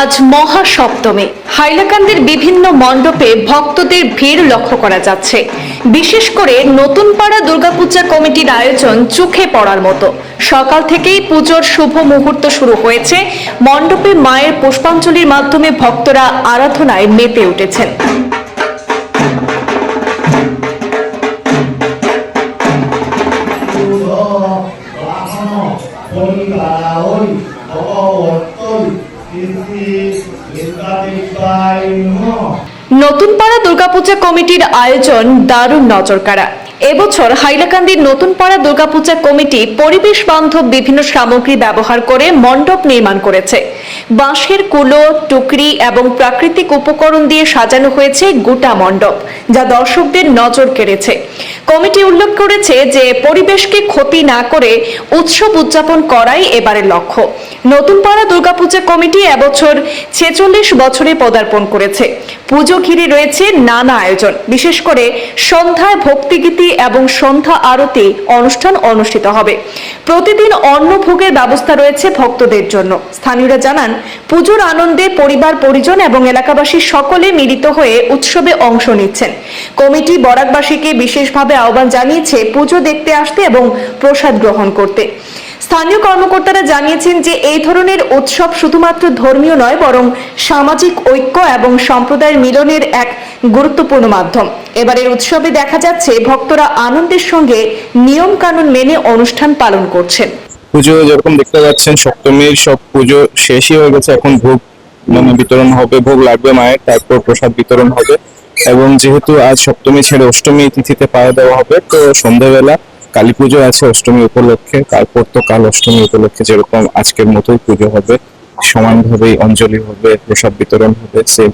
আজ মহাসপ্তমী। হাইলাকান্দির বিভিন্ন মণ্ডপে ভক্তদের ভিড় লক্ষ্য করা যাচ্ছে। বিশেষ করে নতুন পাড়া দুর্গাপূজা কমিটির আয়োজন চোখে পড়ার মতো। সকাল থেকেই পুজোর শুভ মুহূর্ত শুরু হয়েছে। মণ্ডপে মায়ের পুষ্পাঞ্জলির মাধ্যমে ভক্তরা আরাধনায় মেতে উঠেছেন। নতুন পাড়া দুর্গাপূজা কমিটির আয়োজন দারুণ নজর কাড়া এবছর হাইলাকান্দির নতুন পাড়া দুর্গাপূজা কমিটি পরিবেশ বান্ধব বিভিন্ন সামগ্রী ব্যবহার করে মণ্ডপ নির্মাণ করেছে। বাঁশের কুলো, টুকরি এবং প্রাকৃতিক উপকরণ দিয়ে সাজানো হয়েছে গোটা মণ্ডপ, যা দর্শকদের নজর কেড়েছে। কমিটি উল্লেখ করেছে যে, পরিবেশকে ক্ষতি না করে উৎসব উদযাপন করাই এবারের লক্ষ্য। নতুন পাড়া দুর্গাপূজা কমিটি এবছর ছেচল্লিশ বছরে পদার্পণ করেছে। পুজো ঘিরে রয়েছে নানা আয়োজন, বিশেষ করে সন্ধ্যায় ভক্তিগীতি এবং সন্ধ্যা আরতি অনুষ্ঠান অনুষ্ঠিত হবে। প্রতিদিন অন্নভোগের ব্যবস্থা রয়েছে ভক্তদের জন্য। স্থানীয়রা জানান, পুজোর আনন্দে পরিবার, পরিজন এবং এলাকাবাসী সকলে মিলিত হয়ে উৎসবে অংশ নিচ্ছেন। কমিটি বরাকবাসীকে বিশেষভাবে আহ্বান জানিয়েছে পুজো দেখতে আসতে এবং প্রসাদ গ্রহণ করতে। স্থানীয় কর্মকর্তারা জানিয়েছেন যে এই ধরনের উৎসব শুধুমাত্র ধর্মীয় নয়, বরং সামাজিক ঐক্য এবং সম্প্রদায়ের মিলনের এক গুরুত্বপূর্ণ মাধ্যম। এবারের উৎসবে দেখা যাচ্ছে, ভক্তরা আনন্দের সঙ্গে নিয়ম কানুন মেনে অনুষ্ঠান পালন করছেন। পুজো যেরকম দেখতে পাচ্ছেন, সপ্তমীর সব পুজো শেষই হয়ে গেছে। এখন ভোগ মানে বিতরণ হবে, ভোগ লাগবে মায়ের, তারপর প্রসাদ বিতরণ হবে। এবং যেহেতু আজ সপ্তমী ছেড়ে অষ্টমী তিথিতে পাওয়া দেওয়া হবে, তো সন্ধ্যাবেলা কালী পুজো আছে অষ্টমী উপলক্ষে তারপর তো কাল অষ্টমী উপলক্ষে যেরকম আজকের মতোই পুজো হবে সমানভাবেই অঞ্জলি হবে প্রসাদ বিতরণ হবে সে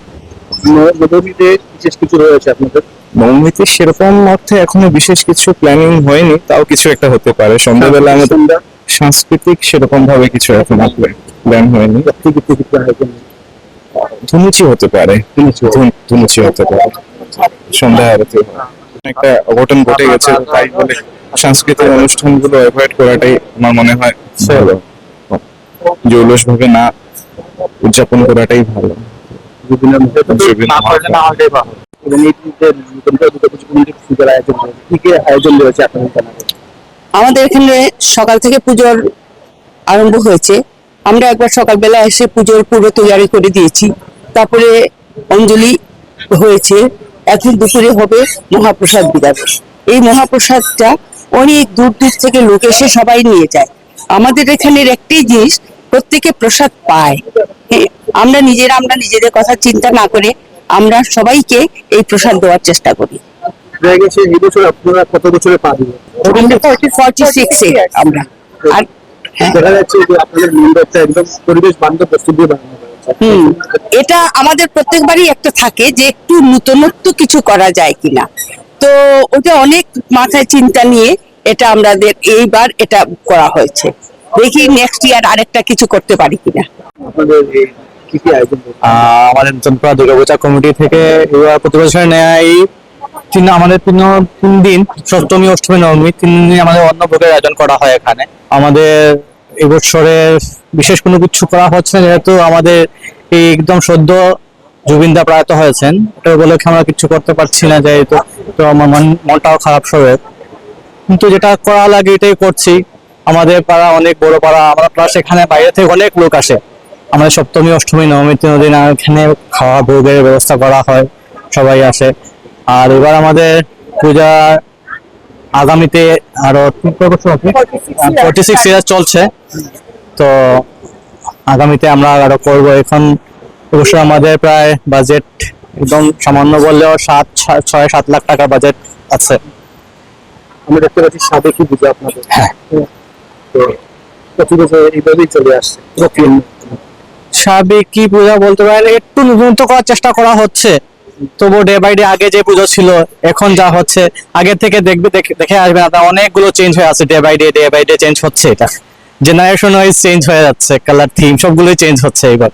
নবমীতে বিশেষ কিছু রয়েছে আপনাদের? নবমীতে সেরকম অর্থে এখনও বিশেষ কিছু প্ল্যানিং হয়নি তাও কিছু একটা হতে পারে। সন্ধ্যাবেলা আমাদের সাংস্কৃতিক সেরকম ভাবে কিছু এখন প্ল্যান হয়নি। ধুনুচি হতে পারে। ধুনুচি। হতে পারে। সন্ধ্যা আরতি। একটা অঘটন ঘটে গেছে তাই বলে সাংস্কৃতিক অনুষ্ঠানগুলো অ্যাভয়েড করাটাই আমার মনে হয় ভালো। জৌলস ভাবে না উদযাপন করাটাই ভালো। আমাদের এখানে সকাল থেকে পুজোর আরম্ভ হয়েছে। আমরা একবার সকালবেলা এসে পুজোর পুরো তৈরি করে দিয়েছি। তারপরে অঞ্জলি হয়েছে। এখন দুপুরে হবে মহাপ্রসাদ বিতরণ এই মহাপ্রসাদটা অনেক দূর দূর থেকে লোক এসে সবাই নিয়ে যায়। আমাদের এখানের একটাই জিনিস প্রত্যেকে প্রসাদ পায়। হ্যাঁ, আমরা নিজেরা আমরা নিজেদের কথা চিন্তা না করে আমরা সবাইকে এই প্রসাদ দেওয়ার চেষ্টা করি। দেখা গেছে এই বছর আপনারা কত বছরে পা দিবেন আমরা আর হ্যাঁ। দেখা যাচ্ছে যে আপনাদের মণ্ডপটা একদম পরিবেশ বান্ধব বস্তু দিয়ে বানানো এটা আমাদের প্রত্যেকবারই একটা থাকে যে একটু নূতনত্ব কিছু করা যায় কিনা। তো ওটা অনেক মাথায় চিন্তা নিয়ে এটা আমাদের এইবার এটা করা হয়েছে। দেখি নেক্সট ইয়ার আরেকটা কিছু করতে পারি কিনা। কি কি আয়োজন রয়েছে আহ, আমাদের চন্দ্রপাড়া দুর্গাপূজা কমিটি থেকে এবার প্রতি বছর নেয় তিন আমাদের তিন তিন দিন সপ্তমী অষ্টমী নবমী তিন দিন আমাদের অন্ন ভোগের আয়োজন করা হয় এখানে। আমাদের এবছরে বিশেষ কোনো কিছু করা হচ্ছে না যেহেতু আমাদের এই একদম সদ্য জুবিনদা প্রয়াত হয়েছেন। এটা উপলক্ষে আমরা কিছু করতে পারছি না যেহেতু তো আমার মন- মনটাও খারাপ সবে কিন্তু যেটা করা লাগে এটাই করছি। আমাদের পাড়া অনেক বড় পাড়া আমরা প্লাস এখানে বাইরে থেকে অনেক লোক আসে। আমাদের সপ্তমী অষ্টমী নবমী তিন দিন এখানে খাওয়া ভোগের ব্যবস্থা করা হয় সবাই আসে। আর এবার আমাদের পূজা আগামীতে আরও ফোর্টি সিক্স ইয়ার চলছে। তো আগামীতে আমরা আরও করব। এখন অবশ্য আমাদের প্রায় বাজেট একদম সামান্য বললেও সাত ছয় সাত লাখ টাকা বাজেট আছে। আমরা দেখতে পাচ্ছি সাবেকি পুজো আপনাদের? হ্যাঁ। তো প্রতি বছর এইভাবেই চলে আসছে। সাবেক কি পূজা বলতে পারেন? একটু নতুনত্ব করার চেষ্টা করা হচ্ছে। তবু ডে বাই ডে আগে যে পুজো ছিল এখন যা হচ্ছে আগে থেকে দেখবে দেখে- দেখে আসবে না অনেকগুলো চেঞ্জ হয়ে আছে day by day day by day change হচ্ছে এটা। জেনারেশন ওয়াইজ চেঞ্জ হয়ে যাচ্ছে কালার থিম সবগুলোই চেঞ্জ হচ্ছে এবার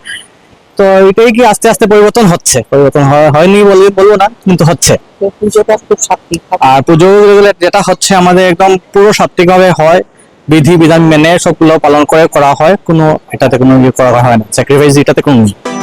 তো এটাই কি আস্তে আস্তে পরিবর্তন হচ্ছে? পরিবর্তন হয়- হয়নি বলে বলব না কিন্তু হচ্ছে। তো পুজোটা খুব সাত্বিক আর পুজো যেটা হচ্ছে আমাদের একদম পুরো সাত্বিক ভাবে হয়। বিধি বিধান মেনে সবগুলো পালন করে করা হয়। কোনো এটাতে কোনো ইয়ে করা হয় না। স্যাক্রিফাইস এটাতে কোনো নেই।